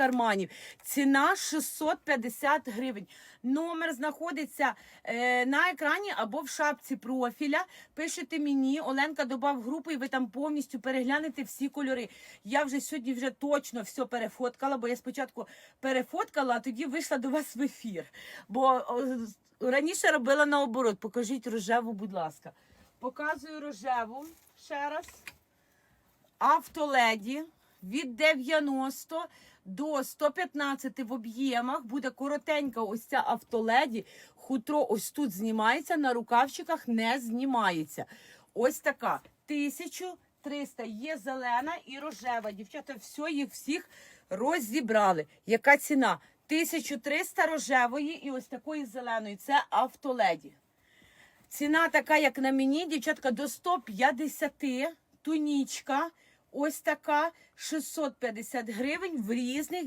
карманів. Ціна 650 гривень. Номер знаходиться е, на екрані або в шапці профіля. Пишете мені, Оленка добав групу, і ви там повністю переглянете всі кольори. Я вже сьогодні вже точно все перефоткала, бо я спочатку перефоткала, а тоді вийшла до вас в ефір. Бо раніше робила наоборот. Покажіть рожеву, будь ласка. Показую рожеву ще раз. Автоледі від 90 до 115 в об'ємах буде коротенька ось ця автоледі. Хутро ось тут знімається, на рукавчиках не знімається. Ось така. 1300 є зелена і рожева. Дівчата, все їх всіх розібрали. Яка ціна? 1300 рожевої і ось такої зеленої. Це автоледі. Ціна така, як на мені, дівчатка, до 150 тунічка. Ось така 650 гривень в різних